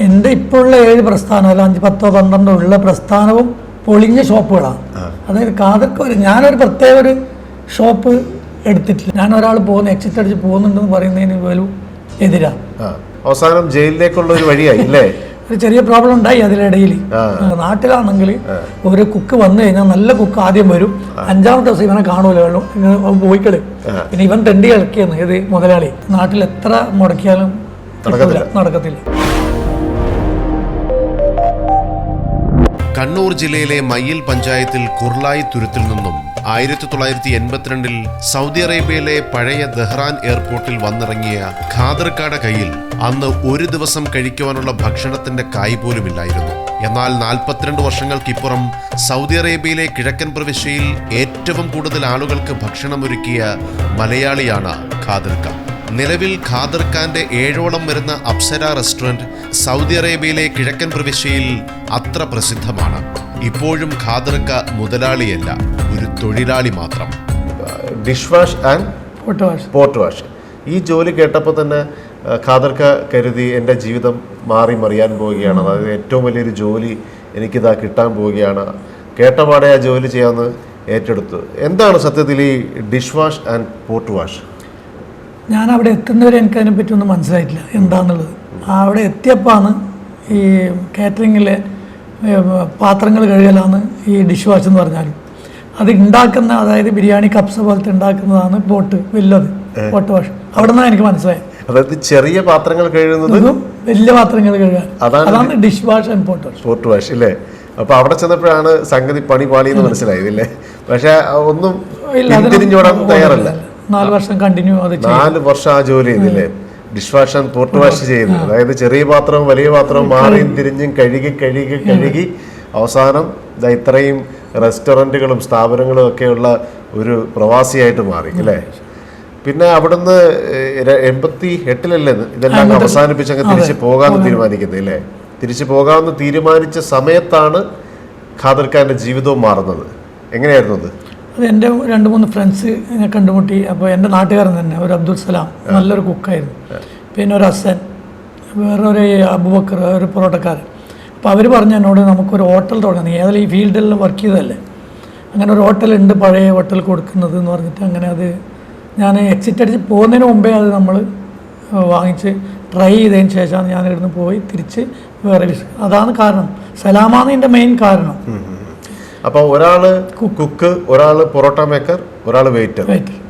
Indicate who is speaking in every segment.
Speaker 1: എന്റെ ഇപ്പോൾ ഉള്ള ഏഴ് പ്രസ്ഥാനം അല്ല അഞ്ച് പത്തോ പന്ത്രണ്ടോ ഉള്ള പ്രസ്ഥാനവും പൊളിഞ്ഞ ഷോപ്പുകളാണ്. അതായത് കാതൊക്കെ ഒരു ഞാനൊരു പ്രത്യേക ഒരു ഷോപ്പ് എടുത്തിട്ടില്ല. ഞാൻ ഒരാൾ പോകുന്ന എക്സിറ്റ് അടിച്ച് പോകുന്നുണ്ടെന്ന് പറയുന്നതിന് പോലും എതിരാ.
Speaker 2: അവസാനം ജയിലിലേക്കുള്ള ഒരു വഴിയായി അല്ലേ
Speaker 1: ഒരു ചെറിയ പ്രോബ്ലം ഉണ്ടായി അതിലിടയിൽ
Speaker 2: ആ.
Speaker 1: നാട്ടിലാണെങ്കിൽ ഒരു കുക്ക് വന്നു കഴിഞ്ഞാൽ നല്ല കുക്ക് ആദ്യം വരും. അഞ്ചാമത്തെ ദിവസം ഇവനെ കാണുമല്ലോ പോയിക്കൾ പിന്നെ ഇവൻ തെണ്ടി ഇളക്കിയെന്ന് ഇത് മുതലാളി? നാട്ടിൽ എത്ര മുടക്കിയാലും നടക്കത്തില്ല.
Speaker 3: കണ്ണൂർ ജില്ലയിലെ മയ്യിൽ പഞ്ചായത്തിൽ കുർലായി തുരുത്തിൽ നിന്നും ആയിരത്തി തൊള്ളായിരത്തി എൺപത്തിരണ്ടിൽ സൗദി അറേബ്യയിലെ പഴയ ദഹ്റാൻ എയർപോർട്ടിൽ വന്നിറങ്ങിയ ഖാദർക്കാട കയ്യിൽ അന്ന് ഒരു ദിവസം കഴിക്കുവാനുള്ള ഭക്ഷണത്തിന്റെ കായ് പോലുമില്ലായിരുന്നു. എന്നാൽ നാൽപ്പത്തിരണ്ട് വർഷങ്ങൾക്കിപ്പുറം സൗദി അറേബ്യയിലെ കിഴക്കൻ പ്രവിശ്യയിൽ ഏറ്റവും കൂടുതൽ ആളുകൾക്ക് ഭക്ഷണമൊരുക്കിയ മലയാളിയാണ് ഖാദർക്ക. നിലവിൽ ഖാദർ ഖാന്റെ ഏഴോളം വരുന്ന അപ്സര റെസ്റ്റോറന്റ് സൗദി അറേബ്യയിലെ കിഴക്കൻ പ്രവിശ്യയിൽ അത്ര പ്രസിദ്ധമാണ്. ഇപ്പോഴും ഖാദർക്ക മുതലാളിയല്ല ഒരു തൊഴിലാളി മാത്രം.
Speaker 2: Dish wash and pot wash ഈ ജോലി കേട്ടപ്പോൾ തന്നെ ഖാദർക്ക കരുതി എന്റെ ജീവിതം മാറി മറിയാൻ പോവുകയാണ്. അതായത് ഏറ്റവും വലിയൊരു ജോലി എനിക്കിതാ കിട്ടാൻ പോവുകയാണ്. കേട്ടപാടെ ആ ജോലി ചെയ്യാമെന്ന് ഏറ്റെടുത്തു. എന്താണ് സത്യത്തിൽ ഈ dish wash and pot wash
Speaker 1: ഞാൻ അവിടെ എത്തുന്നവരെ എനിക്ക് അതിനെപ്പറ്റി ഒന്നും മനസ്സിലായിട്ടില്ല എന്താണെന്നുള്ളത് അവിടെ എത്തിയപ്പോഴാണ് ഈ കാറ്ററിങ്ങിലെ പാത്രങ്ങൾ കഴുകലാണ് ഈ ഡിഷ് വാഷ് എന്ന് പറഞ്ഞാലും. അത് ഉണ്ടാക്കുന്ന അതായത് ബിരിയാണി കപ്സ പോലത്തെ ഉണ്ടാക്കുന്നതാണ് ബോട്ട് വലുത് ബോട്ട് വാഷ്. അവിടെ നിന്നാണ് എനിക്ക് മനസ്സിലായത്.
Speaker 2: അതായത് ചെറിയ പാത്രങ്ങൾ കഴുകുന്നതും
Speaker 1: വലിയ പാത്രങ്ങൾ കഴുകാൻ.
Speaker 2: അതാണ്
Speaker 1: dish wash and pot wash.
Speaker 2: അല്ലേ അപ്പൊ അവിടെ ചെന്നപ്പോഴാണ് സംഗതി പണി പാളി എന്ന് മനസ്സിലായത് അല്ലേ പക്ഷെ ഒന്നും തയ്യാറല്ല.
Speaker 1: നാല് വർഷം കണ്ടിന്യൂ അത്
Speaker 2: നാല് വർഷം ആ ജോലി ചെയ്തില്ലേ? Dish wash and pot wash ചെയ്ത് അതായത് ചെറിയ പാത്രവും വലിയ പാത്രവും മാറിയും തിരിഞ്ഞും കഴുകി കഴുകി കഴുകി അവസാനം ഇത്രയും റെസ്റ്റോറന്റുകളും സ്ഥാപനങ്ങളും ഒക്കെയുള്ള ഒരു പ്രവാസിയായിട്ട് മാറി അല്ലേ? പിന്നെ അവിടുന്ന് എൺപത്തി എട്ടിലല്ലേ ഇതെല്ലാം അവസാനിപ്പിച്ച് അങ്ങ് തിരിച്ച് പോകാമെന്ന് തീരുമാനിക്കുന്നത് അല്ലേ? തിരിച്ച് പോകാമെന്ന് തീരുമാനിച്ച സമയത്താണ് ഖാദർ ഖാന്റെ ജീവിതവും മാറുന്നത്. എങ്ങനെയായിരുന്നു അത്?
Speaker 1: അത് എന്റെ രണ്ട് മൂന്ന് ഫ്രണ്ട്സ് എന്നെ കണ്ടുമുട്ടി. അപ്പോൾ എന്റെ നാട്ടുകാരൻ തന്നെ ഒരു അബ്ദുൽ സലാം. നല്ലൊരു കുക്കായിരുന്നു. പിന്നെ ഒരു ഹസൻ വേറൊരു അബുബക്കർ ഒരു പൊറോട്ടക്കാരൻ. അപ്പോൾ അവർ പറഞ്ഞു എന്നോട് നമുക്കൊരു ഹോട്ടൽ തുടങ്ങാം. നീ ഏതായാലും ഈ ഫീൽഡിൽ വർക്ക് ചെയ്തതല്ലേ? അങ്ങനെ ഒരു ഹോട്ടലുണ്ട് പഴയ ഹോട്ടൽ കൊടുക്കുന്നത് എന്ന് പറഞ്ഞിട്ട് അങ്ങനെ അത് ഞാൻ എക്സിറ്റ് അടിച്ച് പോകുന്നതിന് മുമ്പേ അത് നമ്മൾ വാങ്ങിച്ച് ട്രൈ ചെയ്തതിന് ശേഷമാണ് ഞാൻ ഇവിടുന്ന് പോയി തിരിച്ച് വേറെ അതാണ് കാരണം. സലാമാണ് എന്റെ മെയിൻ കാരണം.
Speaker 2: അപ്പൊ ഒരാൾ കുക്ക് ഒരാൾ പൊറോട്ട മേക്കർ ഒരാൾ വെയിറ്റർ.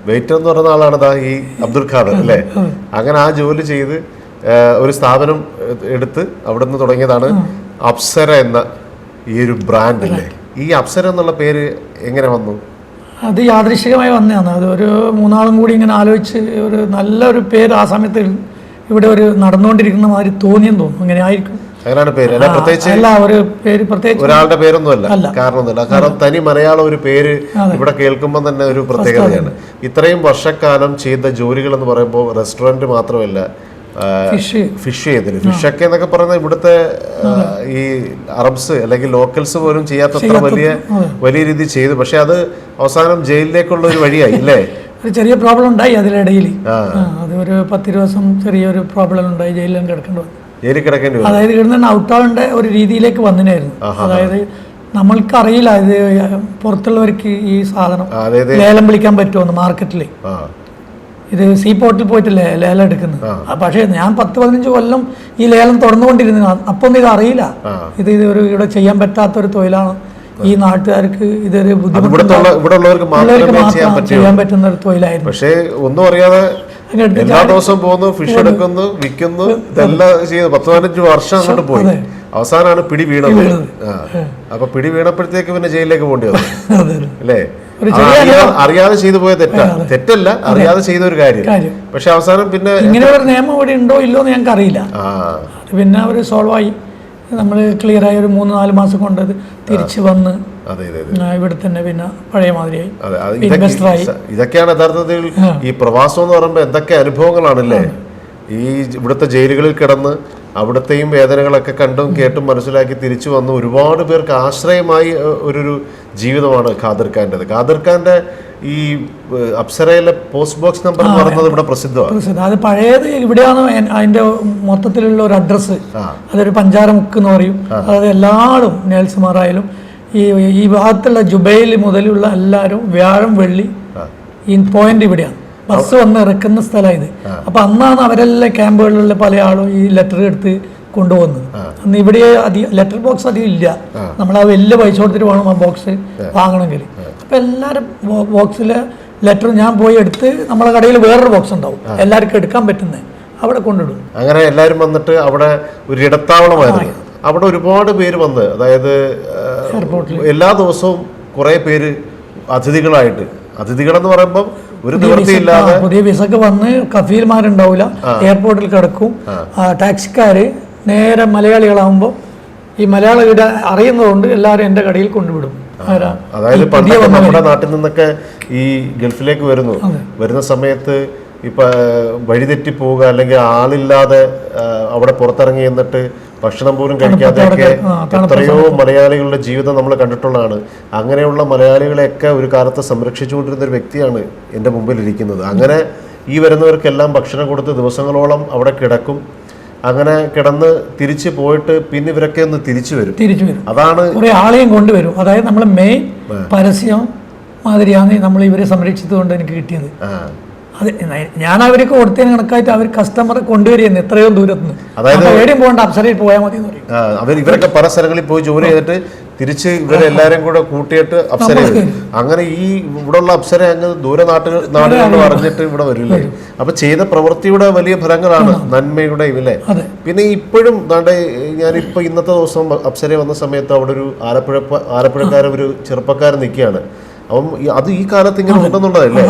Speaker 2: വെയിറ്റർ. എന്ന് പറയുന്ന ആളാണ് ദാ ഈ അബ്ദുൽ ഖാദർ അല്ലേ? അങ്ങനെ ആ ജോലി ചെയ്ത് ഒരു സ്ഥാപനം എടുത്ത് അവിടെ നിന്ന് തുടങ്ങിയതാണ് അപ്സര എന്ന ഈ ഒരു ബ്രാൻഡ് അല്ലേ? ഈ അപ്സര എന്നുള്ള പേര് എങ്ങനെ വന്നു?
Speaker 1: അത് യാദൃശികമായി വന്നതാണ്. അത് ഒരു മൂന്നാളും കൂടി ഇങ്ങനെ ആലോചിച്ച് ഒരു നല്ലൊരു പേര് ആ സമയത്ത് ഇവിടെ ഒരു നടന്നുകൊണ്ടിരിക്കുന്ന മാതിരി തോന്നിയെന്ന് തോന്നും അങ്ങനെ ആയിരിക്കും.
Speaker 2: അങ്ങനെയാണ് പേര്. അല്ല പ്രത്യേകിച്ച്
Speaker 1: അല്ല ഒരു പേര് പ്രത്യേകിച്ച്
Speaker 2: ഒരാളുടെ പേരൊന്നുമല്ല. കാരണമൊന്നുമില്ല. കാരണം തനി മലയാളം ഒരു പേര് ഇവിടെ കേൾക്കുമ്പോൾ തന്നെ ഒരു പ്രത്യേകതയാണ്. ഇത്രയും വർഷക്കാലം ചെയ്ത ജോലികൾ എന്ന് പറയുമ്പോൾ റെസ്റ്റോറന്റ് മാത്രമല്ല
Speaker 1: ഫിഷ്.
Speaker 2: ഫിഷ് ചെയ്തില്ല ഫിഷൊക്കെ എന്നൊക്കെ പറയുന്നത് ഇവിടുത്തെ ഈ അറബ്സ് അല്ലെങ്കിൽ ലോക്കൽസ് പോലും ചെയ്യാത്തത്ര വലിയ വലിയ രീതിയിൽ ചെയ്തു. പക്ഷെ അത് അവസാനം ജയിലിലേക്കുള്ള ഒരു വഴിയായി അല്ലേ?
Speaker 1: ഒരു ചെറിയ പ്രോബ്ലം ഉണ്ടായി അതിലിടയിൽ അത് ഒരു പത്ത് ദിവസം ചെറിയൊരു പ്രോബ്ലം ഉണ്ടായി ജയിലിലും കിടക്കേണ്ടി വന്നു.
Speaker 2: ജയിലിൽ കിടക്കേണ്ടി വന്നു.
Speaker 1: അതായത് ഔട്ടാവേണ്ട ഒരു രീതിയിലേക്ക് വന്നിനായിരുന്നു. അതായത് നമ്മൾക്ക് അറിയില്ല ഇത് പുറത്തുള്ളവർക്ക് ഈ സാധനം ലേലം വിളിക്കാൻ പറ്റുമെന്ന് മാർക്കറ്റിൽ
Speaker 2: ആ.
Speaker 1: ഇത് സീ പോർട്ടിൽ പോയിട്ടില്ലേ ലേലം എടുക്കുന്നത്. പക്ഷേ ഞാൻ പത്ത് പതിനഞ്ച് കൊല്ലം ഈ ലേലം തുറന്നുകൊണ്ടിരുന്നു അപ്പം ഇത് അറിയില്ല. ഇത് ഇത് ഒരു ഇവിടെ ചെയ്യാൻ പറ്റാത്ത ഒരു തൊഴിലാണ്. ഈ നാട്ടുകാർക്ക് ഇതൊരു
Speaker 2: ബുദ്ധിമുട്ട് ചെയ്യാൻ
Speaker 1: മാത്രം
Speaker 2: പറ്റൂ
Speaker 1: ചെയ്യാൻ പറ്റുന്ന ഒരു തൊഴിലായിരുന്നു.
Speaker 2: പക്ഷേ ഒന്നും അറിയാതെ എല്ലാ ദിവസവും പോകുന്നു ഫിഷ് എടുക്കുന്നു വിൽക്കുന്നു ഇതെല്ലാം ചെയ്ത് പത്ത് പതിനഞ്ച് വർഷം അങ്ങോട്ട് പോയി. അവസാനമാണ് പിടി വീണത്. അപ്പൊ പിടി വീണപ്പോഴത്തേക്ക് പിന്നെ ജയിലിലേക്ക് പോകേണ്ടി വന്നു. അല്ലേ? അറിയാതെ ചെയ്തു പോയ തെറ്റാ. തെറ്റല്ല അറിയാതെ ചെയ്ത ഒരു കാര്യം. പക്ഷെ അവസാനം പിന്നെ
Speaker 1: ഇങ്ങനെ ഒരു നിയമം ഇവിടെ ഉണ്ടോ ഇല്ലോ എന്ന് ഞങ്ങൾക്ക് അറിയില്ല. പിന്നെ അവർ സോൾവ് ആയി. നമ്മൾ ക്ലിയർ ആയി ഒരു മൂന്ന് നാല് മാസം കൊണ്ടത് തിരിച്ചു വന്ന് ഇവിടെ തന്നെ പിന്നെ പഴയ മാതിരിയായി.
Speaker 2: ഇതൊക്കെയാണ് യഥാർത്ഥത്തിൽ ഈ പ്രവാസം എന്ന് പറയുമ്പോൾ എന്തൊക്കെ അനുഭവങ്ങളാണല്ലേ? ഈ ഇവിടുത്തെ ജയിലുകളിൽ കിടന്ന് അവിടുത്തെയും വേദനകളൊക്കെ കണ്ടും കേട്ടും മനസ്സിലാക്കി തിരിച്ചു വന്ന് ഒരുപാട് പേർക്ക് ആശ്രയമായി ഒരു ജീവിതമാണ് ഖാദർ ഖാന്റെത്. ഖാദർ ഖാന്റെ ഈ അപ്സരയിലെ പോസ്റ്റ് ബോക്സ് നമ്പർ എന്ന് പറയുന്നത് ഇവിടെ പ്രസിദ്ധമാണ്.
Speaker 1: പ്രസിദ്ധം. അത് പഴയത് ഇവിടെയാണ് അതിന്റെ മൊത്തത്തിലുള്ള ഒരു അഡ്രസ്സ്. അതൊരു പഞ്ചാര മുക്ക് എന്ന് പറയും. അതായത് എല്ലാവരും നേഴ്സുമാരായാലും ഈ ഈ ഭാഗത്തുള്ള ജുബൈൽ മുതലുള്ള എല്ലാവരും വ്യാഴം വെള്ളി ഈ പോയിന്റ് ഇവിടെയാണ്. ബസ് വന്ന് ഇറക്കുന്ന സ്ഥലമായത് അപ്പൊ അന്നാണ് അവരെല്ലാം ക്യാമ്പുകളിലുള്ള പല ആളും ഈ ലെറ്റർ എടുത്ത് കൊണ്ടുപോകുന്നത്. അന്ന് ഇവിടെ അധികം ലെറ്റർ ബോക്സ് അധികം ഇല്ല. നമ്മൾ ആ വലിയ പൈസ കൊടുത്തിട്ട് വേണം ആ ബോക്സ് വാങ്ങണമെങ്കിൽ. അപ്പൊ എല്ലാവരും ബോക്സിലെ ലെറ്റർ ഞാൻ പോയി എടുത്ത് നമ്മളെ കടയിൽ വേറൊരു ബോക്സ് ഉണ്ടാവും. എല്ലാവർക്കും എടുക്കാൻ പറ്റുന്നത്. അവിടെ കൊണ്ടിടും
Speaker 2: അങ്ങനെ എല്ലാവരും വന്നിട്ട് അവിടെ ഒരു ഇടത്താവളമായിരുന്നു അവിടെ ഒരുപാട് പേര് വന്ന് അതായത് എല്ലാ ദിവസവും കുറെ പേര് അതിഥികളായിട്ട്. അതിഥികളെന്ന് പറയുമ്പോൾ ഒരു നിവൃത്തിയില്ലാതെ
Speaker 1: പുതിയ വിസക്ക് വന്ന് കഫീൽമാരുണ്ടാവില്ല എയർപോർട്ടിൽ കിടക്കും. ടാക്സിക്കാര് നേരെ മലയാളികളാകുമ്പോൾ ഈ മലയാള വീട് അറിയുന്നതുകൊണ്ട് എല്ലാവരും എന്റെ കടയിൽ കൊണ്ടുവിടും?
Speaker 2: അതായത് പണ്ടൊക്കെ നമ്മുടെ നാട്ടിൽ നിന്നൊക്കെ ഈ ഗൾഫിലേക്ക് വരുന്നു. വരുന്ന സമയത്ത് ഇപ്പൊ വഴിതെറ്റി പോവുക അല്ലെങ്കിൽ ആളില്ലാതെ അവിടെ പുറത്തിറങ്ങി എന്നിട്ട് ഭക്ഷണം പോലും കഴിക്കാതെയൊക്കെ എത്രയോ മലയാളികളുടെ ജീവിതം നമ്മൾ കണ്ടിട്ടുള്ളതാണ്. അങ്ങനെയുള്ള മലയാളികളെയൊക്കെ ഒരു കാലത്ത് സംരക്ഷിച്ചുകൊണ്ടിരുന്ന ഒരു വ്യക്തിയാണ് എന്റെ മുമ്പിൽ ഇരിക്കുന്നത് അങ്ങനെ ഈ വരുന്നവർക്കെല്ലാം ഭക്ഷണം കൊടുത്ത് ദിവസങ്ങളോളം അവിടെ കിടക്കും. അങ്ങനെ കിടന്ന് തിരിച്ചു പോയിട്ട് പിന്നെ ഇവരൊക്കെ ഒന്ന് തിരിച്ചു വരും.
Speaker 1: തിരിച്ചു വരും.
Speaker 2: അതാണ്
Speaker 1: കുറെ ആളെയും കൊണ്ടുവരും. അതായത് നമ്മൾ മെയിൻ പരസ്യം മാതിരിയാണ് നമ്മൾ ഇവരെ സംരക്ഷിച്ചുകൊണ്ട് എനിക്ക് കിട്ടിയത്. അത് ഞാൻ അവർക്ക് കൊടുത്തതിന് കണക്കായിട്ട് അവർ കസ്റ്റമറെ കൊണ്ടുവരികയെന്ന് എത്രയോ ദൂരത്തുനിന്ന്.
Speaker 2: അതായത്
Speaker 1: അപ്പൊ എവിടെയും പോകണ്ട അപ്സരയിൽ പോയാൽ മതി എന്ന് പറയും.
Speaker 2: ആ, അവർ ഇവരൊക്കെ പല സ്ഥലങ്ങളിൽ പോയി ജോലി ചെയ്തിട്ട് തിരിച്ച് ഇവരെല്ലാരും കൂടെ കൂട്ടിയിട്ട് അപ്സര അങ്ങനെ ഈ ഇവിടെയുള്ള അപ്സര അങ്ങ് ദൂരെ നാട്ടുകൾ നാടുകളിൽ പറഞ്ഞിട്ട് ഇവിടെ വരില്ലേ? അപ്പൊ ചെയ്ത പ്രവൃത്തിയുടെ വലിയ ഫലങ്ങളാണ് നന്മയുടെ ഇല്ലേ. പിന്നെ ഇപ്പോഴും ദാണ്ടെ ഞാനിപ്പോ ഇന്നത്തെ ദിവസം അപ്സര വന്ന സമയത്ത് അവിടെ ഒരു ആലപ്പുഴ ആലപ്പുഴക്കാരൻ ഒരു ചെറുപ്പക്കാരൻ നിൽക്കുകയാണ്. അവൻ അത് ഈ കാലത്ത് ഇങ്ങനെ ഉണ്ടെന്നുള്ളതല്ലേ?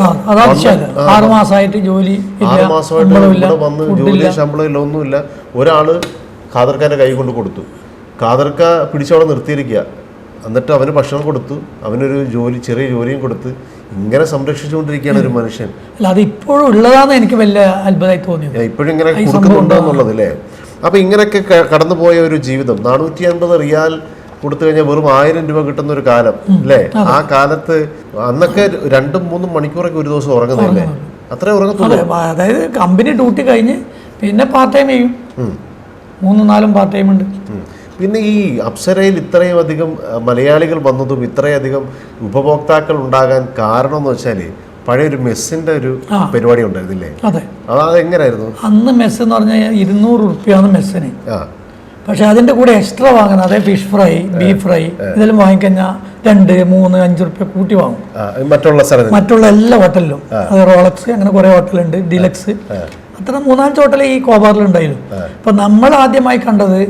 Speaker 1: ആറ് മാസമായിട്ട് ജോലി
Speaker 2: ആറ് മാസമായിട്ട്
Speaker 1: ശമ്പളമില്ല
Speaker 2: ഇവിടെ വന്ന് ജോലി ശമ്പളം ഇല്ല ഒന്നുമില്ല. ഒരാൾ ഖാദർഖാന്റെ കൈ കൊണ്ട് കൊടുത്തു. ഖാദർക്ക പിടിച്ചവിടെ നിർത്തിയിരിക്കുക എന്നിട്ട് അവന് ഭക്ഷണം കൊടുത്തു. അവനൊരു ജോലി ചെറിയ ജോലിയും കൊടുത്ത് ഇങ്ങനെ സംരക്ഷിച്ചുകൊണ്ടിരിക്കുകയാണ് ഒരു മനുഷ്യൻ.
Speaker 1: അല്ല അത് ഇപ്പോഴും ഉള്ളതാന്ന് എനിക്ക് വലിയ അത്ഭുതമായി തോന്നി
Speaker 2: ഇപ്പോഴും ഇങ്ങനെ കൊടുക്കുന്നുണ്ടെന്നുള്ളത് അല്ലേ അപ്പൊ ഇങ്ങനെയൊക്കെ കടന്നുപോയ ഒരു ജീവിതം നാനൂറ്റി അൻപത് റിയാൽ കൊടുത്തു കഴിഞ്ഞാൽ വെറും ആയിരം രൂപ കിട്ടുന്ന ഒരു കാലം അല്ലേ? ആ കാലത്ത് അന്നൊക്കെ രണ്ടും മൂന്നും മണിക്കൂറൊക്കെ ഒരു ദിവസം ഉറങ്ങുന്നില്ലേ അത്രേ ഉറങ്ങത്തുള്ളൂ.
Speaker 1: അതായത് കമ്പനി ഡ്യൂട്ടി കഴിഞ്ഞ് പിന്നെ പാർട്ട് ടൈം ചെയ്യും. മൂന്നും നാലും പാർട്ട് ടൈം ഉണ്ട്.
Speaker 2: പിന്നെ ഈ അപ്സരയിൽ ഇത്രയും അധികം മലയാളികൾ വന്നതും ഇത്രയധികം ഉപഭോക്താക്കൾ ഉണ്ടാകാൻ കാരണം എന്ന് വെച്ചാൽ പഴയൊരു മെസ്സിന്റെ ഒരു പരിപാടി ഉണ്ടായിരുന്നില്ലേ?
Speaker 1: അതെ.
Speaker 2: അതെങ്ങനെയായിരുന്നു
Speaker 1: അന്ന് മെസ്സ് എന്ന് പറഞ്ഞാൽ ഇരുന്നൂറ് റുപ്യാണ് മെസ്സിന്.
Speaker 2: ആ.
Speaker 1: പക്ഷെ അതിന്റെ കൂടെ എക്സ്ട്രാ വാങ്ങുന്ന അതായത് ഫിഷ് ഫ്രൈ ബീഫ് ഫ്രൈ ഇതെല്ലാം വാങ്ങിക്കഴിഞ്ഞാൽ രണ്ട് മൂന്ന് അഞ്ച് റുപ്യ കൂട്ടി വാങ്ങും.
Speaker 2: മറ്റുള്ള സ്ഥലത്ത്.
Speaker 1: മറ്റുള്ള എല്ലാ ഹോട്ടലിലും. അത് റോളക്സ് അങ്ങനെ കുറേ ഹോട്ടലുണ്ട് ഡിലക്സ് അത്ര മൂന്നാലഞ്ച് ഹോട്ടൽ ഈ കോബാറിലുണ്ടായിരുന്നു അപ്പൊ നമ്മൾ ആദ്യമായി കണ്ടത്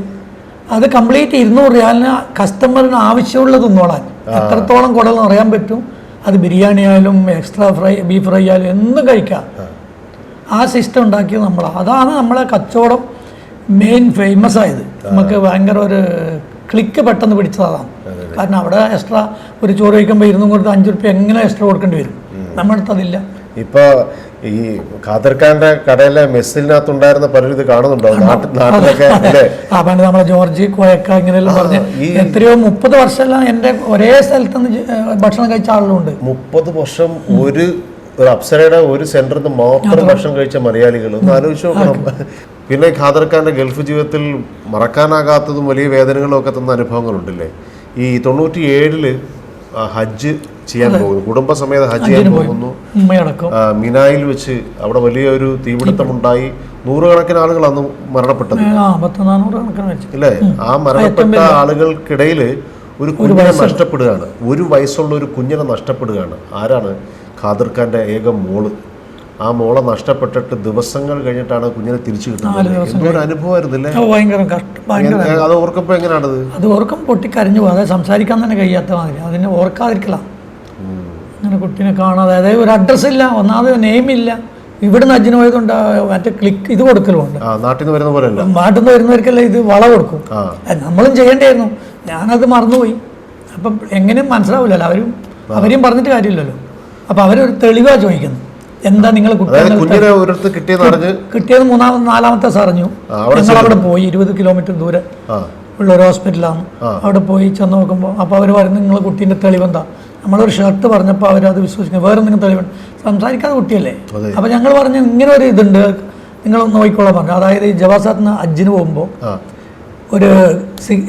Speaker 1: അത് കംപ്ലീറ്റ് ഇരുന്നൂറ് റിയാലിന് കസ്റ്റമറിന് ആവശ്യമുള്ളത് തിന്നോളാൻ. എത്രത്തോളം കുടൽ അറിയാൻ പറ്റും അത് ബിരിയാണി ആയാലും എക്സ്ട്രാ ഫ്രൈ ബീഫ് ഫ്രൈ ആയാലും എന്തും കഴിക്കാം. ആ. സിസ്റ്റം ഉണ്ടാക്കിയത് നമ്മളാണ് അതാണ് നമ്മളെ കച്ചവടം മെയിൻ ഫേമസ് ആയത്. നമുക്ക് ഭയങ്കര ഒരു ക്ലിക്ക് പെട്ടെന്ന് പിടിച്ചതാണ്. കാരണം അവിടെ എക്സ്ട്രാ ഒരു ചോറ് കഴിക്കുമ്പോൾ ഇരുന്നും കൊടുത്ത് അഞ്ച് റുപ്യ എങ്ങനെ എക്സ്ട്രാ കൊടുക്കേണ്ടി വരും? നമ്മുടെ അടുത്ത് അതില്ല.
Speaker 2: ഇപ്പൊ ഈ ഖാദർഖാന്റെ കടയിലെ മെസ്സിനകത്തുണ്ടായിരുന്ന പലരും ഇത് കാണുന്നുണ്ടോ. നാട്ടിലൊക്കെ
Speaker 1: പണ്ട് നമ്മളെ ജോർജ് കോയക്ക ഇങ്ങനെയെല്ലാം പറഞ്ഞ് എത്രയോ മുപ്പത് വർഷമെല്ലാം എന്റെ ഒരേ സ്ഥലത്ത് ഭക്ഷണം കഴിച്ച ആളുകളുണ്ട്.
Speaker 2: മുപ്പത് വർഷം ഒരു ഒരു അപ്സരയുടെ ഒരു സെന്ററിൽ നിന്ന് മാത്രം ഭക്ഷണം കഴിച്ച മലയാളികൾ ഒന്ന് ആലോചിച്ച് നോക്കണം. പിന്നെ ഖാദർഖാന്റെ ഗൾഫ് ജീവിതത്തിൽ മറക്കാനാകാത്തതും വലിയ വേദനകളും ഒക്കെ തന്ന അനുഭവങ്ങളുണ്ടല്ലേ? ഈ തൊണ്ണൂറ്റി ഏഴിൽ ഹജ്ജ് ചെയ്യാൻ പോകുന്നു. കുടുംബസമേത ഹജ്ജ് ചെയ്യാൻ പോകുന്നു. മിനായിൽ വെച്ച് അവിടെ വലിയൊരു തീപിടുത്തമുണ്ടായി. നൂറുകണക്കിന് ആളുകൾ അന്ന് മരണപ്പെട്ടത്. അല്ലേ ആ മരണപ്പെട്ട ആളുകൾക്കിടയിൽ ഒരു കുഞ്ഞിനെ നഷ്ടപ്പെടുകയാണ്. ഒരു വയസ്സുള്ള ഒരു കുഞ്ഞിനെ നഷ്ടപ്പെടുകയാണ്. ആരാണ്? ഖാദർ ഖാന്റെ ഏക മോൾ. ആ മോളെ നഷ്ടപ്പെട്ടിട്ട് ദിവസങ്ങൾ കഴിഞ്ഞിട്ടാണ് കുഞ്ഞിനെ തിരിച്ചു കിട്ടുന്നത്. അനുഭവമായിരുന്നില്ലേ അത് എങ്ങനെയാണത്
Speaker 1: അത് ഓർക്കും പൊട്ടിക്കരഞ്ഞു പോകും അതായത് സംസാരിക്കാൻ തന്നെ കഴിയാത്ത മാതിരി. അതിനെ ഓർക്കാതിരിക്കലാം. അങ്ങനെ കുട്ടീനെ കാണാതെ. അതായത് ഒരു അഡ്രസ് ഇല്ല ഒന്നാമത് നെയിം ഇല്ല. ഇവിടുന്ന് അജിന് പോയതുകൊണ്ട് മറ്റേ ക്ലിക്ക് ഇത് കൊടുക്കലുമുണ്ട്.
Speaker 2: ആ നാട്ടിൽ നിന്ന് വരുന്ന പോലെ
Speaker 1: നാട്ടിൽ നിന്ന് വരുന്നവർക്കല്ല ഇത് വള കൊടുക്കും? നമ്മളും ചെയ്യേണ്ടായിരുന്നു ഞാനത് മറന്നുപോയി. അപ്പം എങ്ങനെയും മനസ്സിലാവില്ലല്ലോ. അവരും അവരെയും പറഞ്ഞിട്ട് കാര്യമില്ലല്ലോ. അപ്പം അവരൊരു തെളിവാ ചോദിക്കുന്നത്. എന്താ നിങ്ങൾ കിട്ടിയത് മൂന്നാമത്തെ നാലാമത്തെ സാറഞ്ഞു
Speaker 2: അവിടെ
Speaker 1: ഞങ്ങൾ അവിടെ പോയി ഇരുപത് കിലോമീറ്റർ ദൂരെ ഉള്ള ഒരു ഹോസ്പിറ്റലാണ് അവിടെ പോയി ചെന്ന് നോക്കുമ്പോൾ അപ്പോൾ അവർ പറയുന്നത് നിങ്ങൾ കുട്ടീന്റെ തെളിവെന്താ? നമ്മളൊരു ഷർട്ട് പറഞ്ഞപ്പോൾ അവരത് വിശ്വസിക്കുന്നു. വേറെ എന്തെങ്കിലും തെളിവുണ്ട് സംസാരിക്കാതെ കുട്ടിയല്ലേ? അപ്പോൾ ഞങ്ങൾ പറഞ്ഞു ഇങ്ങനെ ഒരു ഇതുണ്ട്. നിങ്ങൾ നോക്കിക്കോളാൻ പറഞ്ഞു. അതായത് ഈ ജവാസാത്തിന് അജ്ജിന് പോകുമ്പോൾ ഒരു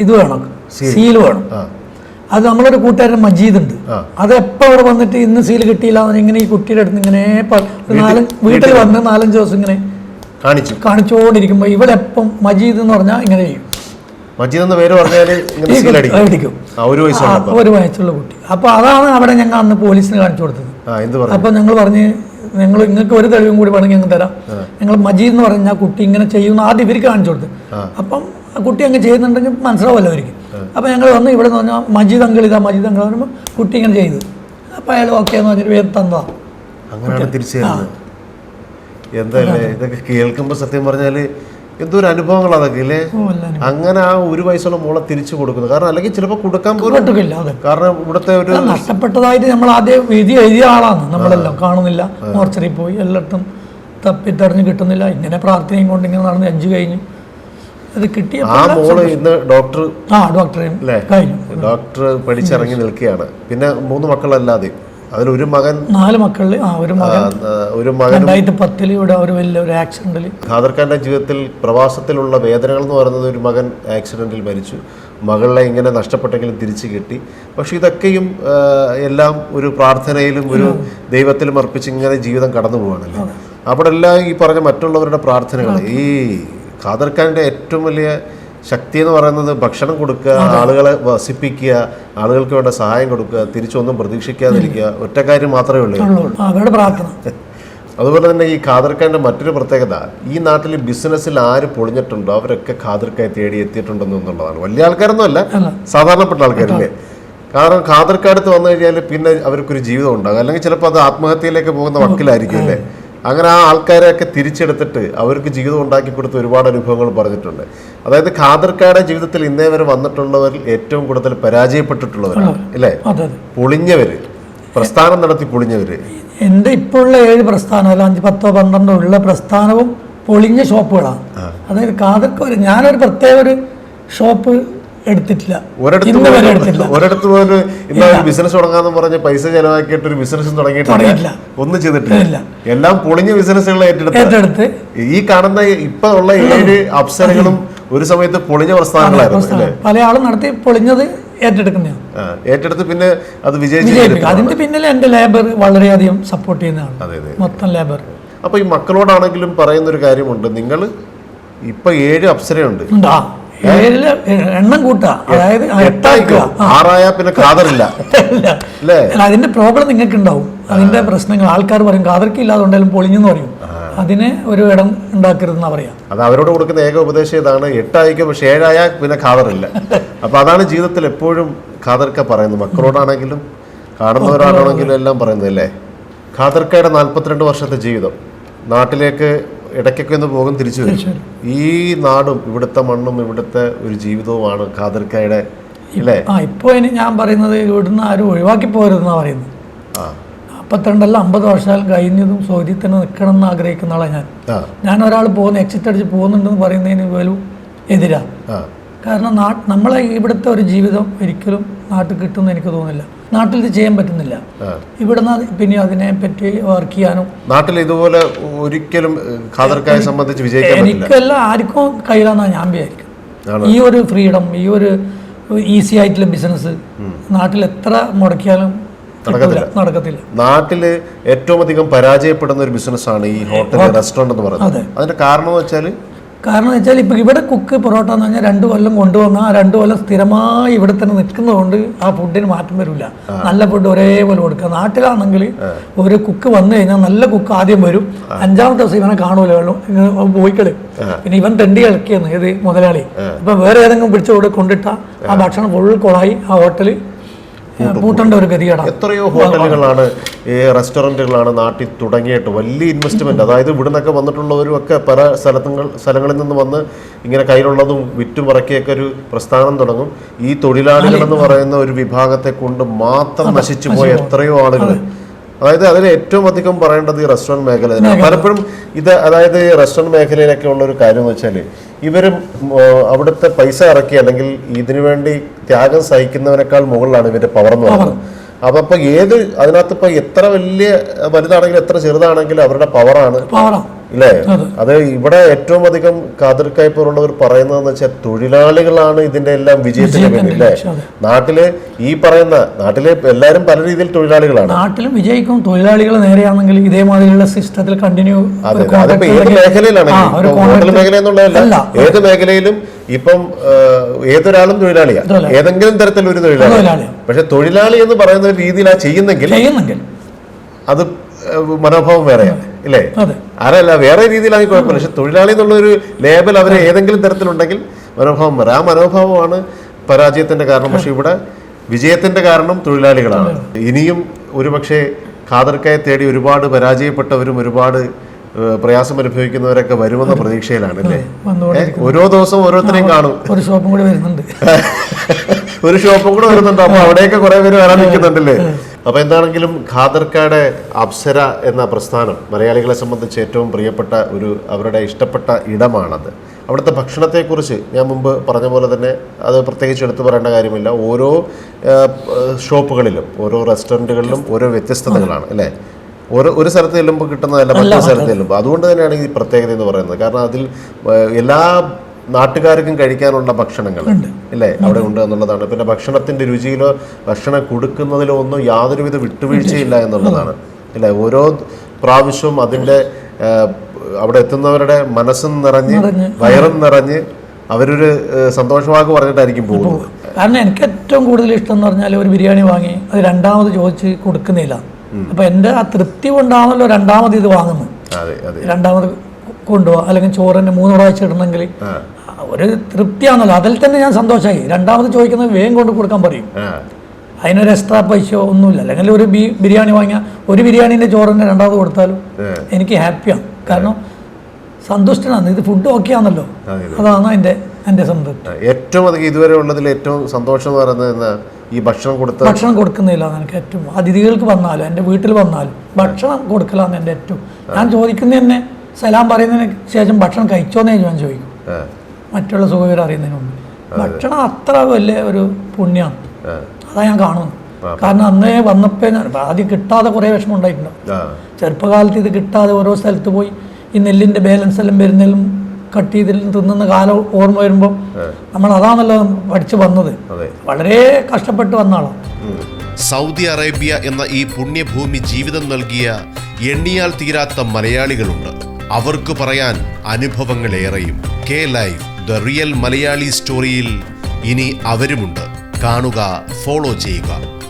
Speaker 1: ഇത് വേണം. സീൽ. വേണം. അത് നമ്മളൊരു കൂട്ടുകാരൻ മജീദ് ഉണ്ട്. അത് എപ്പോൾ അവിടെ വന്നിട്ട് ഇന്ന് സീൽ കിട്ടിയില്ല ഇങ്ങനെ ഈ കുട്ടിയുടെ അടുത്ത് ഇങ്ങനെ നാല് വീട്ടിൽ വന്ന് നാലഞ്ച് ദിവസം ഇങ്ങനെ
Speaker 2: കാണിച്ചു.
Speaker 1: കാണിച്ചുകൊണ്ടിരിക്കുമ്പോൾ ഇവളെപ്പം മജീദ് എന്ന് പറഞ്ഞാൽ ഇങ്ങനെ ചെയ്യും.
Speaker 2: മജീദ് എന്ന പേര് പറഞ്ഞാൽ
Speaker 1: അടിക്കും.
Speaker 2: ഒരു
Speaker 1: വയസ്സുള്ള കുട്ടി. അപ്പോൾ അതാണ് അവിടെ ഞങ്ങൾ അന്ന് പോലീസിന് കാണിച്ചു കൊടുത്തത്. അപ്പോൾ ഞങ്ങൾ പറഞ്ഞ് ഞങ്ങൾ നിങ്ങൾക്ക് ഒരു തെളിവും കൂടി വേണമെങ്കിൽ ഞങ്ങൾ തരാം. ഞങ്ങൾ മജീദ് എന്ന് പറഞ്ഞാൽ കുട്ടി ഇങ്ങനെ ചെയ്യുന്ന ആദ്യം ഇവർ കാണിച്ചു കൊടുത്തു. അപ്പം കുട്ടി അങ്ങ് ചെയ്യുന്നുണ്ടെങ്കിൽ മനസ്സിലാവുമല്ലോ അവർക്ക്. അപ്പോൾ ഞങ്ങൾ വന്ന് ഇവിടെ നിന്ന് പറഞ്ഞാൽ മജീദ് അങ്കിൾ ഇതാ മജീദ് അങ്കിൾ പറയുമ്പോൾ കുട്ടി ഇങ്ങനെ ചെയ്തു. അപ്പോൾ അയാൾ ഓക്കെ എന്ന് പറഞ്ഞിട്ട് വേദം തന്നതാ.
Speaker 2: അങ്ങനെയാണ് തിരിച്ചു എന്തല്ലേ ഇതൊക്കെ കേൾക്കുമ്പോൾ സത്യം പറഞ്ഞാൽ എന്തൊരു അനുഭവങ്ങൾ അതൊക്കെ
Speaker 1: അല്ലേ?
Speaker 2: അങ്ങനെ ആ ഒരു വയസ്സുള്ള മോളെ തിരിച്ചു കൊടുക്കുന്നത് കാരണം അല്ലെങ്കിൽ ചിലപ്പോൾ കൊടുക്കാൻ പോലും കാരണം ഇവിടുത്തെ ഒരു
Speaker 1: നഷ്ടപ്പെട്ടതായിട്ട് നമ്മൾ ആദ്യം വിധി എഴുതിയ ആളാണ്. നമ്മളെല്ലാം കാണുന്നില്ല. മോർച്ചറി പോയി എല്ലായിടത്തും തപ്പിത്തറിഞ്ഞ് കിട്ടുന്നില്ല. ഇങ്ങനെ പ്രാർത്ഥനയും കൊണ്ട് ഇങ്ങനെ നടന്ന് അഞ്ചു കഴിഞ്ഞു. അത് കിട്ടിയ
Speaker 2: ആ മോൾ ഇന്ന് ഡോക്ടർ
Speaker 1: ആ ഡോക്ടറെയും
Speaker 2: അല്ലേ?
Speaker 1: കഴിഞ്ഞു.
Speaker 2: ഡോക്ടർ പഠിച്ചിറങ്ങി നിൽക്കുകയാണ്. പിന്നെ മൂന്ന് മക്കളല്ലാതെ. അതിൽ ഒരു മകൻ
Speaker 1: നാല് മക്കളിൽ ആ ഒരു മകൻ.
Speaker 2: ഒരു മകൻ
Speaker 1: രണ്ടായിരത്തി പത്തിൽ ഇവിടെ ഒരു വലിയ ഒരു ആക്സിഡന്റിൽ
Speaker 2: ഖാദർ ഖാന്റെ ജീവിതത്തിൽ പ്രവാസത്തിലുള്ള വേദനകൾ എന്ന് പറയുന്നത് ഒരു മകൻ ആക്സിഡന്റിൽ മരിച്ചു. മകളെ ഇങ്ങനെ നഷ്ടപ്പെട്ടെങ്കിലും തിരിച്ചു കിട്ടി. പക്ഷെ ഇതൊക്കെയും എല്ലാം ഒരു പ്രാർത്ഥനയിലും ഒരു ദൈവത്തിലും അർപ്പിച്ച് ഇങ്ങനെ ജീവിതം കടന്നു പോവാണല്ലോ? അവിടെ എല്ലാം ഈ പറഞ്ഞ മറ്റുള്ളവരുടെ പ്രാർത്ഥനകൾ ഈ ഖാദർ ഏറ്റവും വലിയ ശക്തി എന്ന് പറയുന്നത് ഭക്ഷണം കൊടുക്കുക ആളുകളെ വസിപ്പിക്കുക ആളുകൾക്ക് വേണ്ട സഹായം കൊടുക്കുക തിരിച്ചൊന്നും പ്രതീക്ഷിക്കാതിരിക്കുക ഒറ്റ കാര്യം മാത്രമേ ഉള്ളൂ.
Speaker 1: ഉള്ളൂ. അവരുടെ പ്രാർത്ഥന.
Speaker 2: അതുപോലെ തന്നെ ഈ ഖാദർക്കാന്റെ മറ്റൊരു പ്രത്യേകത ഈ നാട്ടിൽ ബിസിനസ്സിൽ ആര് പൊളിഞ്ഞിട്ടുണ്ടോ അവരൊക്കെ ഖാദർക്കായി തേടി എത്തിയിട്ടുണ്ടെന്ന് എന്നുള്ളതാണ്. വലിയ ആൾക്കാരൊന്നും അല്ല. സാധാരണപ്പെട്ട ആൾക്കാരില്ലേ? കാരണം ഖാദർക്കാടുത്ത് വന്നു കഴിഞ്ഞാൽ പിന്നെ അവർക്കൊരു ജീവിതം ഉണ്ടാകും. അല്ലെങ്കിൽ ചിലപ്പോൾ അത് ആത്മഹത്യയിലേക്ക് പോകുന്ന വക്കിലായിരിക്കും അല്ലേ? അങ്ങനെ ആ ആൾക്കാരെയൊക്കെ തിരിച്ചെടുത്തിട്ട് അവർക്ക് ജീവിതം ഉണ്ടാക്കി കൊടുത്ത ഒരുപാട് അനുഭവങ്ങൾ പറഞ്ഞിട്ടുണ്ട്. അതായത് ഖാദർക്കാരുടെ ജീവിതത്തിൽ ഇന്നേ വരെ വന്നിട്ടുള്ളവരിൽ ഏറ്റവും കൂടുതൽ പരാജയപ്പെട്ടിട്ടുള്ളവരാണ് അല്ലേ? പൊളിഞ്ഞവര്. പ്രസ്ഥാനം നടത്തി പൊളിഞ്ഞവര്.
Speaker 1: എന്റെ ഇപ്പോഴുള്ള ഏഴ് പ്രസ്ഥാനം അല്ല അഞ്ച് പത്തോ പന്ത്രണ്ടോ ഉള്ള പ്രസ്ഥാനവും പൊളിഞ്ഞ ഷോപ്പുകളാണ്. അതായത് കാതൊക്കെ ഒരു ഞാനൊരു പ്രത്യേക ഒരു ഷോപ്പ് എടുത്തിട്ടില്ല.
Speaker 2: ഒരിടത്ത്
Speaker 1: ഇന്ന് വരെ
Speaker 2: പോലും
Speaker 1: എടുത്തില്ല
Speaker 2: ഒരിടത്ത് പോലും ഇന്ന ഒരു ബിസിനസ് തുടങ്ങാന്ന് പറഞ്ഞ് പൈസ ചെലവാക്കിയിട്ട് ഒരു ബിസിനസ് തുടങ്ങിയിട്ടില്ല. ഒന്നും ചെയ്തിട്ടില്ല. എല്ലാം പൊളിഞ്ഞ ബിസിനസ്സുകൾ ഏറ്റെടുത്ത്. ഈ കാണുന്ന ഇപ്പൊ ഉള്ള ഏഴ് അപ്സരകളും ഒരു സമയത്ത് പൊളിഞ്ഞ പ്രസ്ഥാനങ്ങളായിരുന്നു
Speaker 1: പല ആളും നടത്തി പൊളിഞ്ഞത് ഏറ്റെടുക്കുന്നതാണ്.
Speaker 2: ഏറ്റെടുത്ത് പിന്നെ അത് വിജയിച്ചു
Speaker 1: അതിന്റെ പിന്നിൽ എന്റെ ലേബർ വളരെയധികം സപ്പോർട്ട് ചെയ്യുന്നതാണ് മൊത്തം ലേബർ
Speaker 2: അപ്പൊ ഈ മക്കളോടാണെങ്കിലും പറയുന്ന ഒരു കാര്യമുണ്ട്. നിങ്ങൾ ഇപ്പൊ ഏഴ് അപ്സരയുണ്ട്.
Speaker 1: ഏഴിൽ എണ്ണം കൂട്ടുക. അതായത് എട്ടാക്കുക
Speaker 2: ആറായ പിന്നെ
Speaker 1: കാതറില്ല. അതിന്റെ പ്രോബ്ലം നിങ്ങൾക്ക് ഉണ്ടാവും അതിന്റെ പ്രശ്നങ്ങൾ ആൾക്കാർ പറയും കാതർക്ക് ഇല്ലാതുകൊണ്ടാലും പൊളിഞ്ഞെന്ന് പറയും. അതിന് ഒരു ഇടം ഉണ്ടാക്കരുതെന്നാ പറയാ.
Speaker 2: അത് അവരോട് കൊടുക്കുന്ന ഏക ഉപദേശം ഇതാണ് എട്ടായിക്കും പക്ഷെ ഏഴായ പിന്നെ ഖാദറില്ല അപ്പൊ അതാണ് ജീവിതത്തിൽ എപ്പോഴും ഖാദർക്ക പറയുന്നത്. മക്കളോടാണെങ്കിലും കാണുന്നവരോടാണെങ്കിലും എല്ലാം പറയുന്നത് അല്ലേ? ഖാദർക്കയുടെ നാൽപ്പത്തിരണ്ട് വർഷത്തെ ജീവിതം. നാട്ടിലേക്ക് ഇടയ്ക്കൊക്കെ ഒന്ന് പോകും തിരിച്ചു വരും. ഈ നാടും ഇവിടുത്തെ മണ്ണും ഇവിടുത്തെ ഒരു ജീവിതവുമാണ് ഖാദർക്കയുടെ അല്ലേ?
Speaker 1: ആ ഇപ്പോൾ ഇനി ഞാൻ പറയുന്നത് ഇവിടുന്ന് ആരും ഒഴിവാക്കി പോരുതെന്നാ പറയുന്നത്.
Speaker 2: ആ.
Speaker 1: നാൽപ്പത്തിരണ്ടല്ല അമ്പത് വർഷം കഴിഞ്ഞതും സൗദി തന്നെ നിൽക്കണം എന്ന് ആഗ്രഹിക്കുന്ന ആളാണ് ഞാൻ. ഞാൻ ഒരാൾ പോകുന്ന എക്സിറ്റ് അടിച്ച് പോകുന്നുണ്ടെന്ന് പറയുന്നതിന് പോലും എതിരാ. കാരണം നാ നമ്മളെ ഇവിടുത്തെ ഒരു ജീവിതം ഒരിക്കലും നാട്ടിൽ കിട്ടുമെന്ന് എനിക്ക് തോന്നുന്നില്ല. നാട്ടിൽ ഇത് ചെയ്യാൻ പറ്റുന്നില്ല.
Speaker 2: ഇവിടെ
Speaker 1: ഇവിടുന്ന് പിന്നെ അതിനെ പറ്റി വർക്ക് ചെയ്യാനും
Speaker 2: നാട്ടിൽ ഇതുപോലെ ഒരിക്കലും ഖാദർക്കായെ സംബന്ധിച്ച് വിജയിക്കാൻ
Speaker 1: എനിക്കല്ല ആർക്കും കഴിയില്ലെന്നാണ് ഞാൻ വിചാരിക്കും. ഈ ഒരു ഫ്രീഡം ഈ ഒരു ഈസി ആയിട്ടുള്ള ബിസിനസ് നാട്ടിൽ എത്ര മുടക്കിയാലും നടക്കത്തില്ല.
Speaker 2: നാട്ടിൽ ഏറ്റവും അധികം പരാജയപ്പെടുന്ന ഒരു ബിസിനസ്സാണ് ഈ ഹോട്ടൽ. റെസ്റ്റോറന്റ് എന്ന് പറയുന്നത്. അതിന്റെ കാരണം എന്ന് വെച്ചാൽ
Speaker 1: കാരണം എന്ന് വെച്ചാൽ ഇപ്പം ഇവിടെ കുക്ക് പൊറോട്ട എന്ന് പറഞ്ഞാൽ രണ്ട് കൊല്ലം കൊണ്ടുവന്ന ആ രണ്ട് കൊല്ലം സ്ഥിരമായി ഇവിടെ തന്നെ നിൽക്കുന്നതുകൊണ്ട് ആ ഫുഡിന് മാറ്റം വരില്ല. നല്ല ഫുഡ് ഒരേപോലെ കൊടുക്കുക. നാട്ടിലാണെങ്കിൽ ഒരു കുക്ക് വന്നു കഴിഞ്ഞാൽ നല്ല കുക്ക് ആദ്യം വരും. അഞ്ചാമത്തെ ദിവസം ഇവനെ കാണൂല. വെള്ളം പോയിക്കളി. പിന്നെ ഇവൻ തെണ്ടി ഇളക്കിയെന്ന് ഏത് മുതലാളി. ഇപ്പം വേറെ ഏതെങ്കിലും പിടിച്ചുകൊണ്ട് കൊണ്ടിട്ട ആ ഭക്ഷണം ഫുൾ കൊളായി ആ ഹോട്ടൽ പൂട്ടേണ്ട ഒരു ഗതികേടാണ്.
Speaker 2: എത്രയോ ഹോട്ടലുകളാണ് ഈ റെസ്റ്റോറന്റുകളാണ് നാട്ടിൽ തുടങ്ങിയിട്ട് വലിയ ഇൻവെസ്റ്റ്മെന്റ് അതായത് ഇവിടുന്നൊക്കെ വന്നിട്ടുള്ളവരും ഒക്കെ പല സ്ഥലത്തുങ്ങൾ സ്ഥലങ്ങളിൽ നിന്ന് വന്ന് ഇങ്ങനെ കയ്യിലുള്ളതും വിറ്റും പറക്കിയൊക്കെ ഒരു പ്രസ്ഥാനം തുടങ്ങും. ഈ തൊഴിലാളികൾ എന്ന് പറയുന്ന ഒരു വിഭാഗത്തെ കൊണ്ട് മാത്രം നശിച്ചു പോയ എത്രയോ ആളുകൾ അതായത് അതിൽ ഏറ്റവും അധികം പറയേണ്ടത് ഈ റെസ്റ്റോറന്റ് മേഖല. തന്നെയാണ് പലപ്പോഴും ഇത് അതായത് ഈ റെസ്റ്റോറന്റ് മേഖലയിലൊക്കെ ഉള്ള ഒരു കാര്യം എന്ന് വെച്ചാൽ ഇവരും അവിടുത്തെ പൈസ ഇറക്കി അല്ലെങ്കിൽ ഇതിനു വേണ്ടി ത്യാഗം സഹിക്കുന്നവനേക്കാൾ മുകളിലാണ് ഇവരുടെ പവർ എന്ന് പറയുന്നത്. അപ്പൊ അപ്പൊ ഏത് അതിനകത്ത് ഇപ്പൊ എത്ര വലിയ വലുതാണെങ്കിലും എത്ര ചെറുതാണെങ്കിലും അവരുടെ പവറാണ്
Speaker 1: പവറാണ്
Speaker 2: ഇല്ലേ അത്. ഇവിടെ ഏറ്റവും അധികം കാതിർക്കായ് പോലുള്ളവർ പറയുന്നതെന്ന് വെച്ചാൽ തൊഴിലാളികളാണ് ഇതിന്റെ എല്ലാം വിജയത്തിന് വേണ്ടി അല്ലേ? നാട്ടിൽ ഈ പറയുന്ന നാട്ടിലെ എല്ലാരും പല രീതിയിൽ തൊഴിലാളികളാണ്.
Speaker 1: നാട്ടിലും വിജയിക്കും തൊഴിലാളികൾ നേരെയാണെങ്കിൽ ഇതേമാതിരിയുള്ള സിസ്റ്റത്തിൽ കണ്ടിന്യൂ
Speaker 2: അതിപ്പോ ഏത് മേഖലയിലാണെങ്കിലും ഹോട്ടൽ മേഖല എന്നുള്ളതല്ല. ഏത് മേഖലയിലും ഇപ്പം ഏതൊരാളും തൊഴിലാളിയാ. ഏതെങ്കിലും തരത്തിൽ ഒരു തൊഴിലാളി.
Speaker 1: തൊഴിലാളിയാണ്. പക്ഷെ
Speaker 2: തൊഴിലാളി എന്ന് പറയുന്ന രീതിയിലാ ചെയ്യുന്നെങ്കിൽ അത് മനോഭാവം വേറെയാണ്. ഇല്ലേ? ആരല്ല വേറെ രീതിയിലാണെങ്കിൽ കുഴപ്പമില്ല. പക്ഷെ തൊഴിലാളി എന്നുള്ള ഒരു ലേബൽ അവരെ ഏതെങ്കിലും തരത്തിലുണ്ടെങ്കിൽ മനോഭാവം വരാം ആ മനോഭാവമാണ് പരാജയത്തിന്റെ കാരണം. പക്ഷെ ഇവിടെ വിജയത്തിന്റെ കാരണം തൊഴിലാളികളാണ്. ഇനിയും ഒരുപക്ഷെ ഖാദർക്കായെ തേടി ഒരുപാട് പരാജയപ്പെട്ടവരും ഒരുപാട് പ്രയാസം അനുഭവിക്കുന്നവരൊക്കെ വരുമെന്ന പ്രതീക്ഷയിലാണ് അല്ലേ? ഓരോ ദിവസവും ഓരോരുത്തരെയും കാണും.
Speaker 1: ഒരു ഷോപ്പും കൂടെ വരുന്നുണ്ട്.
Speaker 2: ഒരു ഷോപ്പും കൂടെ വരുന്നുണ്ട്. അപ്പൊ അവിടെയൊക്കെ കുറെ പേര് വരാൻ നിൽക്കുന്നുണ്ടല്ലേ? അപ്പൊ എന്താണെങ്കിലും ഖാദർക്കാട് അപ്സര എന്ന പ്രസ്ഥാനം മലയാളികളെ സംബന്ധിച്ച് ഏറ്റവും പ്രിയപ്പെട്ട ഒരു അവരുടെ ഇഷ്ടപ്പെട്ട ഇടമാണത്. അവിടുത്തെ ഭക്ഷണത്തെക്കുറിച്ച് ഞാൻ മുമ്പ് പറഞ്ഞ പോലെ തന്നെ അത് പ്രത്യേകിച്ച് എടുത്തു പറയേണ്ട കാര്യമില്ല. ഓരോ ഷോപ്പുകളിലും ഓരോ റെസ്റ്റോറന്റുകളിലും ഓരോ വ്യത്യസ്തതകളാണ് അല്ലേ? ഓരോ ഒരു സ്ഥലത്ത് ചെല്ലുമ്പോൾ കിട്ടുന്നതല്ല മറ്റൊരു സ്ഥലത്ത് ചെല്ലുമ്പോൾ അതുകൊണ്ട് തന്നെയാണ് ഈ പ്രത്യേകത എന്ന് പറയുന്നത്. കാരണം അതിൽ എല്ലാ നാട്ടുകാർക്കും കഴിക്കാനുള്ള ഭക്ഷണങ്ങൾ ഇല്ലേ? അവിടെ ഉണ്ട് എന്നുള്ളതാണ്. പിന്നെ ഭക്ഷണത്തിന്റെ രുചിയിലോ ഭക്ഷണം കൊടുക്കുന്നതിലോ ഒന്നും യാതൊരുവിധ വിട്ടുവീഴ്ചയില്ല എന്നുള്ളതാണ്. ഇല്ലേ? ഓരോ പ്രാവശ്യവും അതിന്റെ അവിടെ എത്തുന്നവരുടെ മനസ്സും നിറഞ്ഞ് വയറും നിറഞ്ഞ് അവരൊരു സന്തോഷവാക്ക് പറഞ്ഞിട്ടായിരിക്കും പോകുന്നത്.
Speaker 1: കാരണം എനിക്ക് ഏറ്റവും കൂടുതൽ ഇഷ്ടം എന്ന് പറഞ്ഞാൽ ഒരു ബിരിയാണി വാങ്ങി അത് രണ്ടാമത് ചോദിച്ച് കൊടുക്കുന്നില്ല. അപ്പൊ എന്റെ ആ തൃപ്തി കൊണ്ടാണല്ലോ രണ്ടാമത് ഇത് വാങ്ങുന്നത്. രണ്ടാമത് കൊണ്ടുപോകാം അല്ലെങ്കിൽ ചോറിന് മൂന്ന് പ്രാവശ്യം ഇടണമെങ്കിൽ ഒരു തൃപ്തിയാണല്ലോ. അതിൽ തന്നെ ഞാൻ സന്തോഷമായി രണ്ടാമത് ചോദിക്കുന്നത് വേഗം കൊണ്ട് കൊടുക്കാൻ പറയും. അതിനൊരു എക്സ്ട്രാ പൈസ ഒന്നുമില്ല. അല്ലെങ്കിൽ ഒരു ബി ബിരിയാണി വാങ്ങിയാൽ ഒരു ബിരിയാണീന്റെ ചോറിന് രണ്ടാമത് കൊടുത്താലും എനിക്ക് ഹാപ്പിയാണ്. കാരണം സന്തുഷ്ടനാണ്. ഇത് ഫുഡ് ഓക്കെ ആണല്ലോ അതാണ് എന്റെ എന്റെ സംതൃപ്തി
Speaker 2: ഏറ്റവും അധികം ഇതുവരെ ഉള്ളതിൽ ഏറ്റവും സന്തോഷം എന്ന് പറയുന്നത് ഈ ഭക്ഷണം കൊടുത്ത
Speaker 1: ഭക്ഷണം കൊടുക്കുന്നില്ല എനിക്ക് ഏറ്റവും അതിഥികൾക്ക് വന്നാലും എന്റെ വീട്ടിൽ വന്നാലും ഭക്ഷണം കൊടുക്കലാണ് എന്റെ ഏറ്റവും. ഞാൻ ചോദിക്കുന്ന തന്നെ സലാം പറയുന്നതിന് ശേഷം ഭക്ഷണം കഴിച്ചോന്നേ ഞാൻ ചോദിക്കും. മറ്റുള്ള സുഖവിവരം അറിയുന്നതിന് മുമ്പ്. ഭക്ഷണം അത്ര വലിയ ഒരു പുണ്യമാണ് അതാ ഞാൻ കാണുന്നു കാരണം അന്നേ വന്നപ്പോ ഞാൻ ആദ്യം കിട്ടാതെ കുറേ വിഷമം ഉണ്ടായിട്ടുണ്ടാവും ചെറുപ്പകാലത്ത് ഇത് കിട്ടാതെ ഓരോ സ്ഥലത്ത് പോയി ഈ നെല്ലിന്റെ ബാലൻസ് എല്ലാം വരുന്നതിലും കട്ട് ചെയ്തിലും തിന്നുന്ന കാലം ഓർമ്മ വരുമ്പോൾ നമ്മൾ അതാണല്ലോ പഠിച്ചു വന്നത്. വളരെ കഷ്ടപ്പെട്ട് വന്ന ആളാണ്
Speaker 3: സൗദി അറേബ്യ എന്ന ഈ പുണ്യഭൂമി ജീവിതം നൽകിയ എണ്ണിയാൽ തീരാത്ത മലയാളികളുണ്ട്. അവർക്ക് പറയാൻ അനുഭവങ്ങളേറെയും. K live the real Malayali സ്റ്റോറിയിൽ ഇനി അവരുമുണ്ട്. കാണുക ഫോളോ ചെയ്യുക.